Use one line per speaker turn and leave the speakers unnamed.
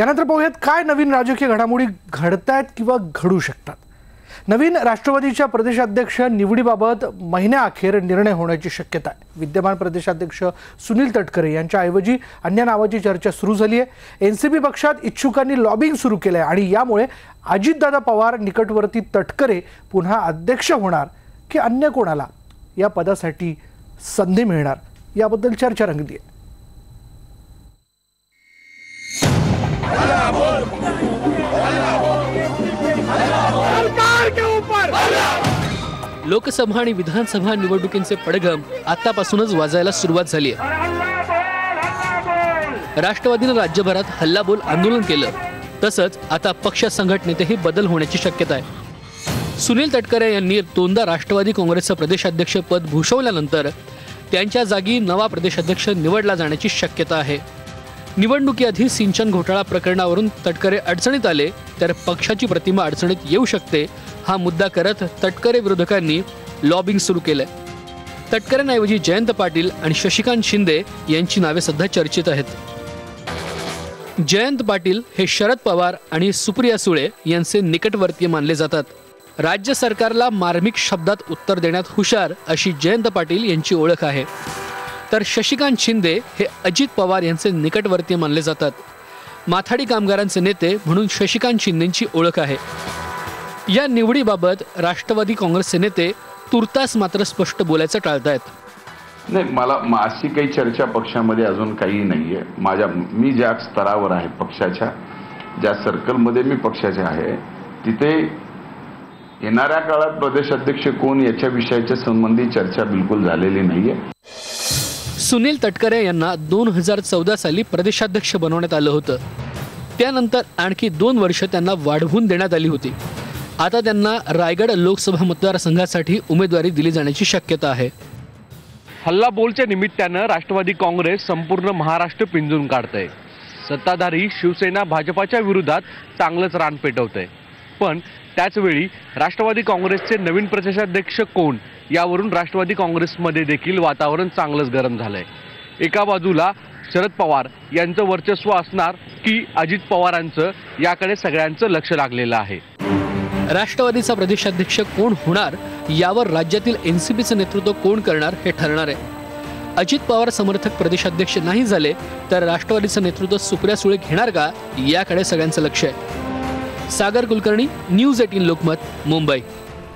यानंतर पाहूयात काय नवीन राजकीय घडामोडी घडतायत किंवा घडू शकतात. नवीन राष्ट्रवादीच्या प्रदेशाध्यक्ष निवडीबाबत महिन्याअखेर निर्णय होण्याची शक्यता आहे. विद्यमान प्रदेशाध्यक्ष सुनील तटकरे यांच्याऐवजी अन्य नावाची चर्चा सुरू झाली आहे एन सी पी पक्षात इच्छुकांनी लॉबिंग सुरू केलं आहे आणि यामुळे अजितदादा पवार निकटवर्ती तटकरे पुन्हा अध्यक्ष होणार की अन्य कोणाला? या पदासाठी संधी मिळणार. याबद्दल चर्चा रंगली आहे
लोकसभा आणि विधानसभा निवडणुकींचे पडघम आतापासूनच वाजायला सुरुवात झाली आहे. राष्ट्रवादीनं राज्यभरात हल्लाबोल आंदोलन केलं. तसंच आता पक्ष संघटनेतही बदल होण्याची शक्यता आहे. सुनील तटकरे यांनी दोनदा राष्ट्रवादी काँग्रेसचं प्रदेशाध्यक्ष पद भूषवल्यानंतर त्यांच्या जागी नवा प्रदेशाध्यक्ष निवडला जाण्याची शक्यता आहे. निवडणुकीआधी सिंचन घोटाळा प्रकरणावरून तटकरे अडचणीत आले तर पक्षाची प्रतिमा अडचणीत येऊ शकते हा मुद्दा करत तटकरे विरोधकांनी लॉबिंग सुरू केलंय. तटकरेंऐवजी जयंत पाटील आणि शशिकांत शिंदे यांची नावे सध्या चर्चेत आहेत. जयंत पाटील हे शरद पवार आणि सुप्रिया सुळे यांचे निकटवर्तीय मानले जातात. राज्य सरकारला मार्मिक शब्दात उत्तर देण्यात हुशार अशी जयंत पाटील यांची ओळख आहे. तर शशिकांत शिंदे हे अजित पवार यांचे निकटवर्तीय मानले जातात. माथाडी कामगारांचे नेते म्हणून शशिकांत शिंदेंची ओळख आहे. या निवडीबाबत राष्ट्रवादी काँग्रेसचे नेते तुर्तास मात्र स्पष्ट बोलायचं टाळतायत.
नाही मला अशी काही चर्चा पक्षामध्ये अजून काही नाही आहे माझ्या मी ज्या स्तरावर आहे पक्षाच्या ज्या सर्कलमध्ये मी पक्षाचे आहे तिथे येणाऱ्या काळात प्रदेशाध्यक्ष कोण याच्या विषयाच्या संबंधी चर्चा बिलकुल झालेली नाही आहे
सुनील तटकरे यांना दोन हजार चौदा साली प्रदेशाध्यक्ष बनवण्यात आलं होतं. त्यानंतर आणखी दोन वर्ष त्यांना वाढवून देण्यात आली होती. आता त्यांना रायगड लोकसभा मतदारसंघासाठी उमेदवारी दिली जाण्याची शक्यता आहे.
हल्लाबोलच्या निमित्तानं राष्ट्रवादी काँग्रेस संपूर्ण महाराष्ट्र पिंजून काढतंय. सत्ताधारी शिवसेना भाजपाच्या विरोधात चांगलंच रान पेटवतंय. पण त्याचवेळी राष्ट्रवादी काँग्रेसचे नवीन प्रदेशाध्यक्ष कोण? यावरून राष्ट्रवादी काँग्रेसमध्ये देखील वातावरण चांगलंच गरम झालंय. एका बाजूला शरद पवार यांचं वर्चस्व असणार की अजित पवारांचं याकडे सगळ्यांचं लक्ष लागलेलं आहे.
राष्ट्रवादीचा प्रदेशाध्यक्ष कोण होणार यावर राज्यातील एन सी पीचं नेतृत्व कोण करणार हे ठरणार आहे. अजित पवार समर्थक प्रदेशाध्यक्ष नाही झाले तर राष्ट्रवादीचं नेतृत्व सुप्रिया सुळे घेणार का याकडे सगळ्यांचं लक्ष आहे. Sagar Kulkarni news eighteen Lokmat Mumbai.